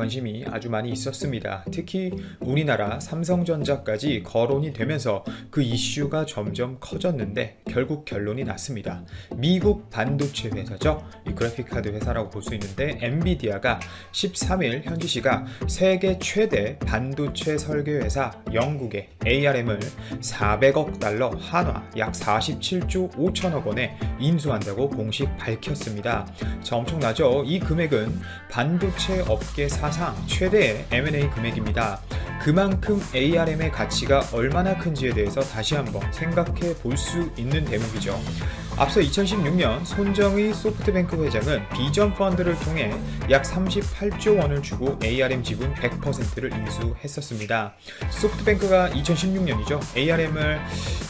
관심이 아주 많이 있었습니다. 특히 우리나라 삼성전자까지 거론이 되면서 그 이슈가 점점 커졌는데 결국 결론이 났습니다. 미국 반도체 회사죠. 이 그래픽 카드 회사라고 볼 수 있는데 엔비디아가 13일 현지 시각 세계 최대 반도체 설계 회사 영국의 ARM을 400억 달러 한화 약 47조 5천억 원에 인수한다고 공식 밝혔습니다. 자, 엄청나죠? 이 금액은 반도체 업계 사상 최대의 M&A 금액입니다. 그만큼 ARM의 가치가 얼마나 큰지에 대해서 다시 한번 생각해 볼 수 있는 대목이죠. 앞서 2016년 손정의 소프트뱅크 회장은 비전 펀드를 통해 약 38조 원을 주고 ARM 지분 100%를 인수했었습니다. 소프트뱅크가 2016년이죠. ARM을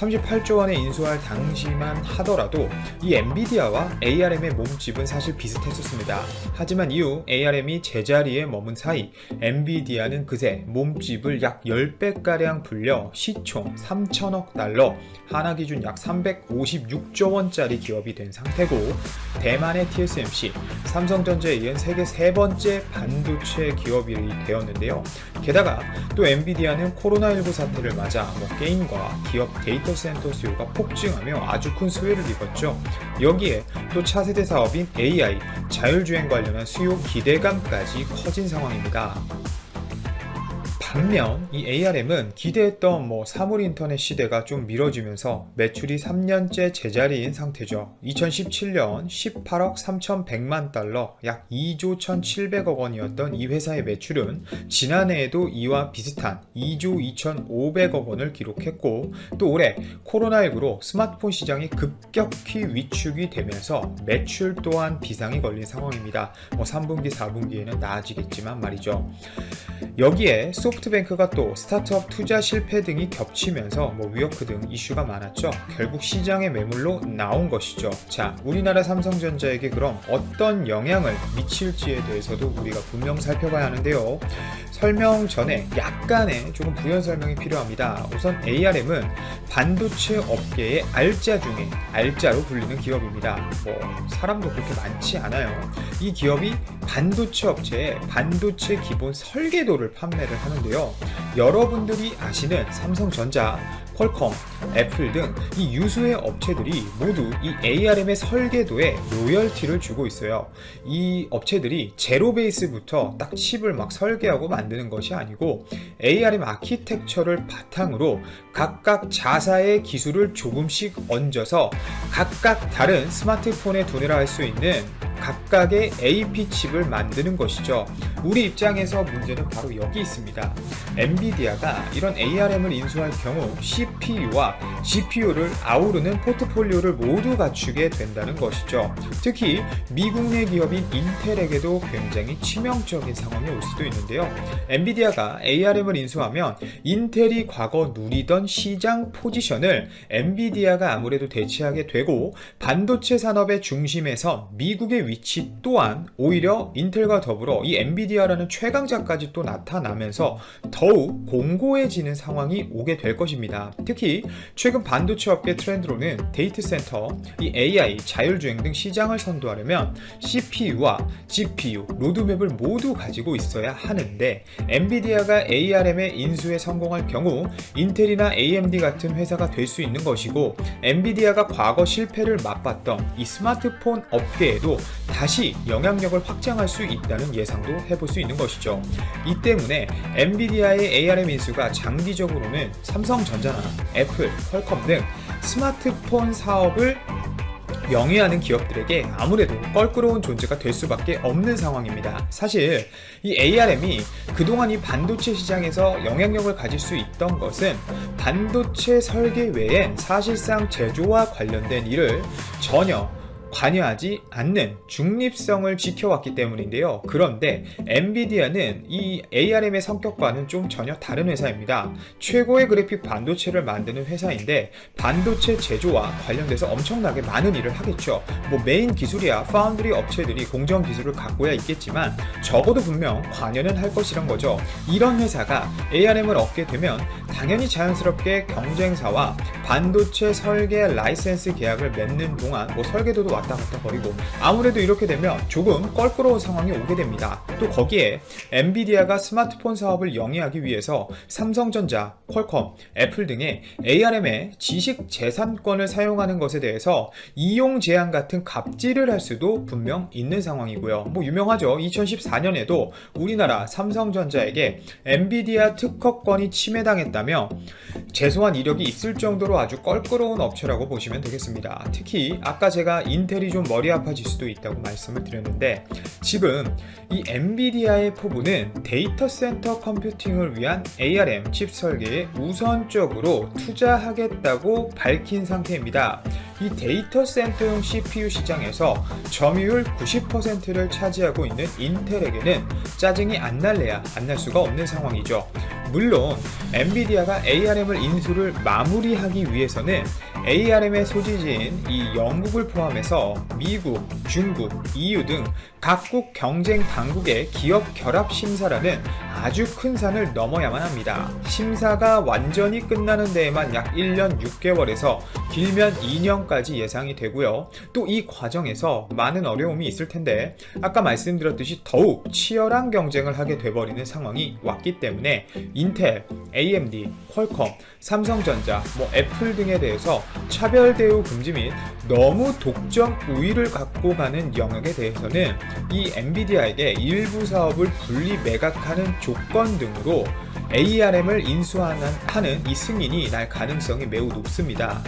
38조 원에 인수할 당시만 하더라도 이 엔비디아와 ARM의 몸집은 사실 비슷했었습니다. 하지만 이후 ARM이 제자리에 머문 사이 엔비디아는 그새 몸집을 약 10배가량 불려 시총 3천억 달러, 하나 기준 약 356조 원 짜리 기업이 된 상태고 대만의 TSMC, 삼성전자에 이은 세계 세 번째 반도체 기업이 되었는데요. 게다가 또 엔비디아는 코로나19 사태를 맞아 뭐 게임과 기업 데이터 센터 수요가 폭증하며 아주 큰 수혜를 입었죠. 여기에 또 차세대 사업인 AI, 자율주행 관련한 수요 기대감까지 커진 상황입니다. 반면 이 ARM은 기대했던 뭐 사물 인터넷 시대가 좀 미뤄지면서 매출이 3년째 제자리인 상태죠. 2017년 18억 3,100만 달러, 약 2조 1,700억 원이었던 이 회사의 매출은 지난해에도 이와 비슷한 2조 2,500억 원을 기록했고 또 올해 코로나19로 스마트폰 시장이 급격히 위축이 되면서 매출 또한 비상이 걸린 상황입니다. 뭐 3분기, 4분기에는 나아지겠지만 말이죠. 여기에 소프트 뱅크가 또 스타트업 투자 실패 등이 겹치면서 뭐 위어크 등 이슈가 많았죠. 결국 시장의 매물로 나온 것이죠. 자, 우리나라 삼성전자에게 그럼 어떤 영향을 미칠지에 대해서도 우리가 분명 살펴봐야 하는데요. 설명 전에 약간의 조금 부연 설명이 필요합니다. 우선 ARM은 반도체 업계의 알짜 중에 알짜로 불리는 기업입니다. 뭐 사람도 그렇게 많지 않아요. 이 기업이 반도체 업체에 반도체 기본 설계도를 판매를 하는데요. 여러분들이 아시는 삼성전자, 퀄컴, 애플 등 이 유수의 업체들이 모두 이 ARM의 설계도에 로열티를 주고 있어요. 이 업체들이 제로 베이스부터 딱 칩을 막 설계하고 만드는 것이 아니고 ARM 아키텍처를 바탕으로 각각 자사의 기술을 조금씩 얹어서 각각 다른 스마트폰에 두뇌라 할 수 있는 각각의 AP 칩을 만드는 것이죠. 우리 입장에서 문제는 바로 여기 있습니다. 엔비디아가 이런 ARM을 인수할 경우 CPU와 GPU를 아우르는 포트폴리오를 모두 갖추게 된다는 것이죠. 특히 미국 내 기업인 인텔에게도 굉장히 치명적인 상황이 올 수도 있는데요. 엔비디아가 ARM을 인수하면 인텔이 과거 누리던 시장 포지션을 엔비디아가 아무래도 대체하게 되고 반도체 산업의 중심에서 미국의 위치 또한 오히려 인텔과 더불어 이 엔비디아라는 최강자까지 또 나타나면서 더욱 공고해지는 상황이 오게 될 것입니다. 특히 최근 반도체 업계 트렌드로는 데이터 센터, 이 AI, 자율주행 등 시장을 선도하려면 CPU와 GPU, 로드맵을 모두 가지고 있어야 하는데 엔비디아가 ARM의 인수에 성공할 경우 인텔이나 AMD 같은 회사가 될 수 있는 것이고 엔비디아가 과거 실패를 맛봤던 이 스마트폰 업계에도 다시 영향력을 확장할 수 있다는 예상도 해볼 수 있는 것이죠. 이 때문에 엔비디아의 ARM 인수가 장기적으로는 삼성전자나 애플, 퀄컴 등 스마트폰 사업을 영위하는 기업들에게 아무래도 껄끄러운 존재가 될 수밖에 없는 상황입니다. 사실 이 ARM이 그동안 이 반도체 시장에서 영향력을 가질 수 있던 것은 반도체 설계 외엔 사실상 제조와 관련된 일을 전혀 관여하지 않는 중립성을 지켜왔기 때문인데요. 그런데 엔비디아는 이 ARM의 성격과는 좀 전혀 다른 회사입니다. 최고의 그래픽 반도체를 만드는 회사인데 반도체 제조와 관련돼서 엄청나게 많은 일을 하겠죠. 뭐 메인 기술이야 파운드리 업체들이 공정 기술을 갖고야 있겠지만 적어도 분명 관여는 할 것이란 거죠. 이런 회사가 ARM을 얻게 되면 당연히 자연스럽게 경쟁사와 반도체 설계 라이센스 계약을 맺는 동안 뭐 설계도도 왔다 갔다 거리고 아무래도 이렇게 되면 조금 껄끄러운 상황이 오게 됩니다. 또 거기에 엔비디아가 스마트폰 사업을 영위하기 위해서 삼성전자, 퀄컴, 애플 등의 ARM의 지식 재산권을 사용하는 것에 대해서 이용 제한 같은 갑질을 할 수도 분명 있는 상황이고요. 뭐 유명하죠. 2014년에도 우리나라 삼성전자에게 엔비디아 특허권이 침해당했다며 죄송한 이력이 있을 정도로 아주 껄끄러운 업체라고 보시면 되겠습니다. 특히 아까 제가 인텔이 좀 머리 아파질 수도 있다고 말씀을 드렸는데 지금 이 엔비디아의 포부는 데이터 센터 컴퓨팅을 위한 ARM 칩 설계에 우선적으로 투자하겠다고 밝힌 상태입니다. 이 데이터 센터용 CPU 시장에서 점유율 90%를 차지하고 있는 인텔에게는 짜증이 안 날래야 안 날 수가 없는 상황이죠. 물론 엔비디아가 ARM을 인수를 마무리하기 위해서는 ARM의 소지지인 이 영국을 포함해서 미국, 중국, EU 등 각국 경쟁 당국의 기업 결합 심사라는 아주 큰 산을 넘어야만 합니다. 심사가 완전히 끝나는 데에만 약 1년 6개월에서 길면 2년 까지 예상이 되고요. 또 이 과정에서 많은 어려움이 있을 텐데 아까 말씀드렸듯이 더욱 치열한 경쟁을 하게 돼버리는 상황이 왔기 때문에 인텔, AMD, 퀄컴, 삼성전자, 뭐 애플 등에 대해서 차별 대우 금지 및 너무 독점 우위를 갖고 가는 영역에 대해서는 이 엔비디아에게 일부 사업을 분리 매각하는 조건 등으로 ARM을 인수하는 하는 이 승인이 날 가능성이 매우 높습니다.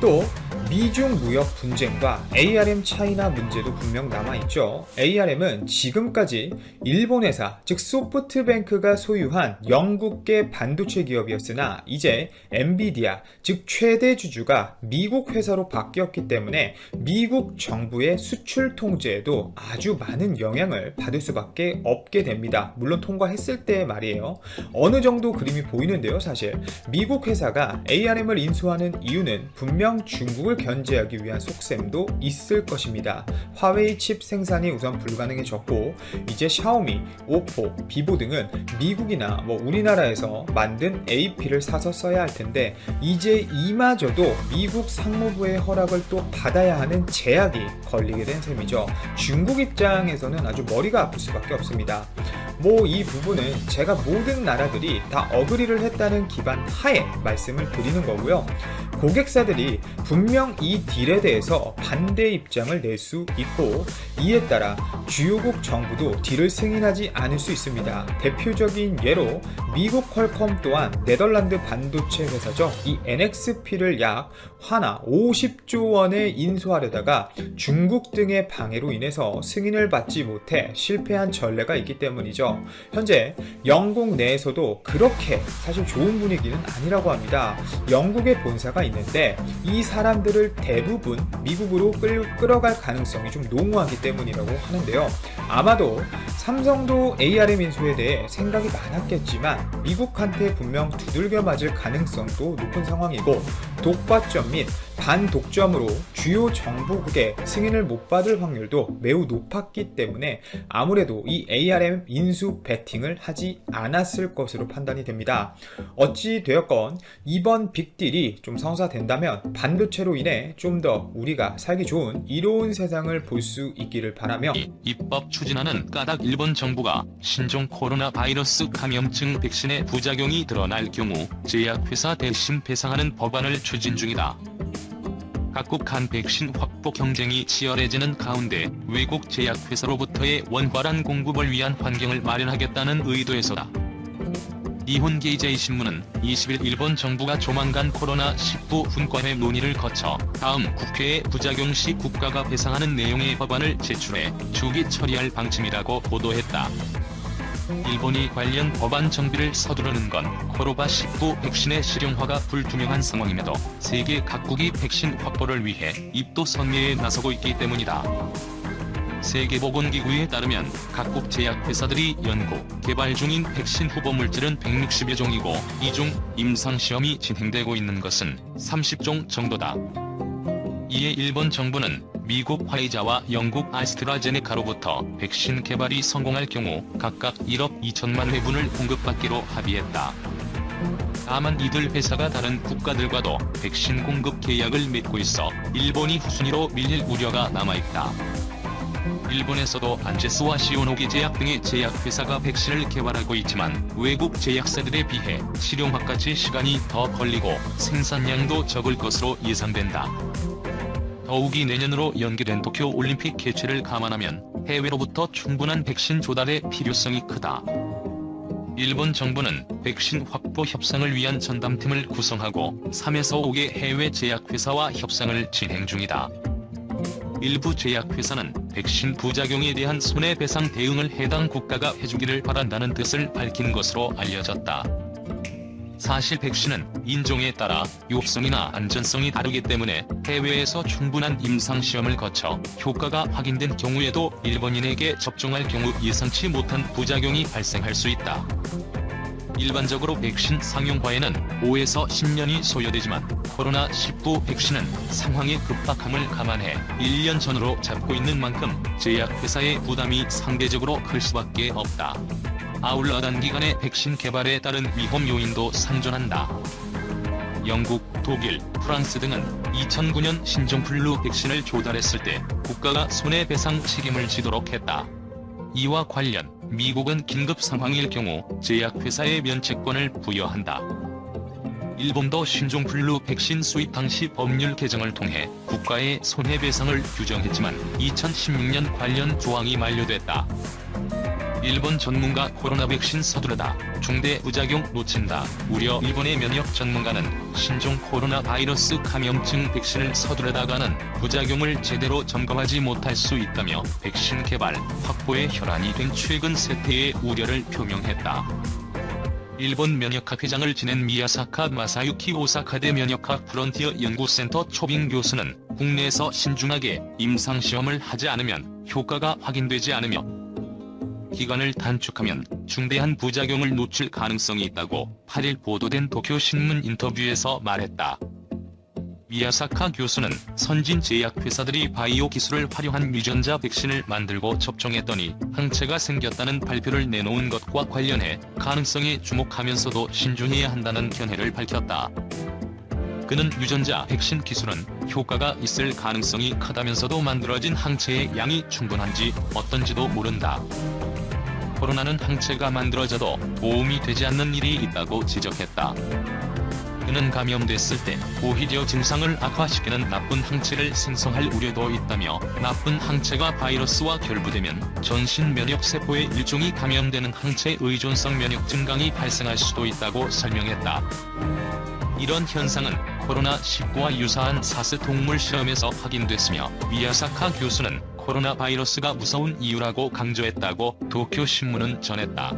또 미중 무역 분쟁과 ARM 차이나 문제도 분명 남아있죠. ARM은 지금까지 일본 회사, 즉 소프트뱅크가 소유한 영국계 반도체 기업이었으나 이제 엔비디아, 즉 최대 주주가 미국 회사로 바뀌었기 때문에 미국 정부의 수출 통제에도 아주 많은 영향을 받을 수밖에 없게 됩니다. 물론 통과했을 때 말이에요. 어느 정도 그림이 보이는데요, 사실. 미국 회사가 ARM을 인수하는 이유는 분명 중국을 견제하기 위한 속셈도 있을 것입니다. 화웨이 칩 생산이 우선 불가능해졌고 이제 샤오미, 오포, 비보 등은 미국이나 뭐 우리나라에서 만든 AP를 사서 써야 할 텐데 이제 이마저도 미국 상무부의 허락을 또 받아야 하는 제약이 걸리게 된 셈이죠. 중국 입장에서는 아주 머리가 아플 수밖에 없습니다. 뭐 이 부분은 제가 모든 나라들이 다 어그리를 했다는 기반 하에 말씀을 드리는 거고요. 고객사들이 분명 이 딜에 대해서 반대 입장을 낼 수 있고 이에 따라 주요국 정부도 딜을 승인하지 않을 수 있습니다. 대표적인 예로 미국 퀄컴 또한 네덜란드 반도체 회사죠. 이 NXP를 약 화나 50조 원에 인수하려다가 중국 등의 방해로 인해서 승인을 받지 못해 실패한 전례가 있기 때문이죠. 현재 영국 내에서도 그렇게 사실 좋은 분위기는 아니라고 합니다. 영국의 본사가 있는데 이 사람들을 대부분 미국으로 끌, 끌어갈 가능성이 좀 농후하기 때문이라고 하는데요. 아마도 삼성도 ARM 인수에 대해 생각이 많았겠지만 미국한테 분명 두들겨 맞을 가능성도 높은 상황이고 독과점 및 반독점으로 주요 정보국의 승인을 못 받을 확률도 매우 높았기 때문에 아무래도 이 ARM 인수 배팅을 하지 않았을 것으로 판단이 됩니다. 어찌 되었건 이번 빅딜이 좀 성사된다면 반도체로 인해 좀 더 우리가 살기 좋은 이로운 세상을 볼 수 있기를 바라며 이 입법 추진하는 까닭 일본 정부가 신종 코로나 바이러스 감염증 백신의 부작용이 드러날 경우 제약회사 대신 배상하는 법안을 추진 중이다. 각국 간 백신 확보 경쟁이 치열해지는 가운데 외국 제약회사로부터의 원활한 공급을 위한 환경을 마련하겠다는 의도에서다. 이혼 게이제이 신문은 20일 일본 정부가 조만간 코로나19 분과회 논의를 거쳐 다음 국회에 부작용 시 국가가 배상하는 내용의 법안을 제출해 주기 처리할 방침이라고 보도했다. 일본이 관련 법안 정비를 서두르는 건 코로나 19 백신의 실용화가 불투명한 상황임에도 세계 각국이 백신 확보를 위해 입도 선매에 나서고 있기 때문이다. 세계보건기구에 따르면 각국 제약회사들이 연구, 개발 중인 백신 후보 물질은 160여 종이고 이 중 임상시험이 진행되고 있는 것은 30종 정도다. 이에 일본 정부는 미국 화이자와 영국 아스트라제네카로부터 백신 개발이 성공할 경우 각각 1억 2천만 회분을 공급받기로 합의했다. 다만 이들 회사가 다른 국가들과도 백신 공급 계약을 맺고 있어 일본이 후순위로 밀릴 우려가 남아있다. 일본에서도 안제스와 시오노기 제약 등의 제약회사가 백신을 개발하고 있지만 외국 제약사들에 비해 실용화까지 시간이 더 걸리고 생산량도 적을 것으로 예상된다. 더욱이 내년으로 연기된 도쿄 올림픽 개최를 감안하면 해외로부터 충분한 백신 조달의 필요성이 크다. 일본 정부는 백신 확보 협상을 위한 전담팀을 구성하고 3에서 5개 해외 제약회사와 협상을 진행 중이다. 일부 제약회사는 백신 부작용에 대한 손해배상 대응을 해당 국가가 해주기를 바란다는 뜻을 밝힌 것으로 알려졌다. 사실 백신은 인종에 따라 유효성이나 안전성이 다르기 때문에 해외에서 충분한 임상시험을 거쳐 효과가 확인된 경우에도 일본인에게 접종할 경우 예상치 못한 부작용이 발생할 수 있다. 일반적으로 백신 상용화에는 5에서 10년이 소요되지만 코로나19 백신은 상황의 급박함을 감안해 1년 전으로 잡고 있는 만큼 제약회사의 부담이 상대적으로 클 수밖에 없다. 아울러 단 기간의 백신 개발에 따른 위험 요인도 상존한다. 영국, 독일, 프랑스 등은 2009년 신종플루 백신을 조달했을 때 국가가 손해배상 책임을 지도록 했다. 이와 관련 미국은 긴급 상황일 경우 제약회사에 면책권을 부여한다. 일본도 신종플루 백신 수입 당시 법률 개정을 통해 국가의 손해배상을 규정했지만 2016년 관련 조항이 만료됐다. 일본 전문가 코로나 백신 서두르다 중대 부작용 놓친다 우려 일본의 면역 전문가는 신종 코로나 바이러스 감염증 백신을 서두르다가는 부작용을 제대로 점검하지 못할 수 있다며 백신 개발 확보에 혈안이 된 최근 세태의 우려를 표명했다. 일본 면역학 회장을 지낸 미야사카 마사유키 오사카대 면역학 프론티어 연구센터 초빙 교수는 국내에서 신중하게 임상시험을 하지 않으면 효과가 확인되지 않으며 기간을 단축하면 중대한 부작용을 놓칠 가능성이 있다고 8일 보도된 도쿄 신문 인터뷰에서 말했다. 미야사카 교수는 선진 제약회사들이 바이오 기술을 활용한 유전자 백신을 만들고 접종했더니 항체가 생겼다는 발표를 내놓은 것과 관련해 가능성에 주목하면서도 신중해야 한다는 견해를 밝혔다. 그는 유전자 백신 기술은 효과가 있을 가능성이 크다면서도 만들어진 항체의 양이 충분한지 어떤지도 모른다. 코로나는 항체가 만들어져도 보험이 되지 않는 일이 있다고 지적했다. 그는 감염됐을 때 오히려 증상을 악화시키는 나쁜 항체를 생성할 우려도 있다며 나쁜 항체가 바이러스와 결부되면 전신 면역 세포의 일종이 감염되는 항체 의존성 면역 증강이 발생할 수도 있다고 설명했다. 이런 현상은 코로나19와 유사한 사스 동물 실험에서 확인됐으며 미야사카 교수는 코로나 바이러스가 무서운 이유라고 강조했다고 도쿄 신문은 전했다.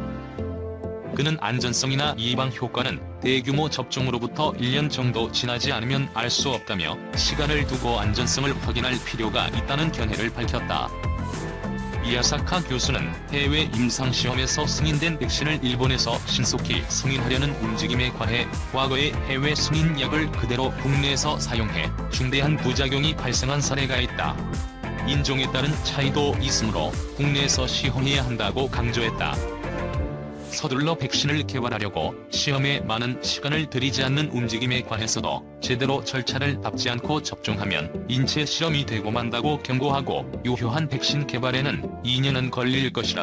그는 안전성이나 예방 효과는 대규모 접종으로부터 1년 정도 지나지 않으면 알 수 없다며 시간을 두고 안전성을 확인할 필요가 있다는 견해를 밝혔다. 미야사카 교수는 해외 임상시험에서 승인된 백신을 일본에서 신속히 승인하려는 움직임에 관해 과거의 해외 승인약을 그대로 국내에서 사용해 중대한 부작용이 발생한 사례가 있다. 인종에 따른 차이도 있으므로 국내에서 시험해야 한다고 강조했다. 서둘러 백신을 개발하려고 시험에 많은 시간을 들이지 않는 움직임에 관해서도 제대로 절차를 밟지 않고 접종하면 인체 실험이 되고 만다고 경고하고 유효한 백신 개발에는 2년은 걸릴 것이라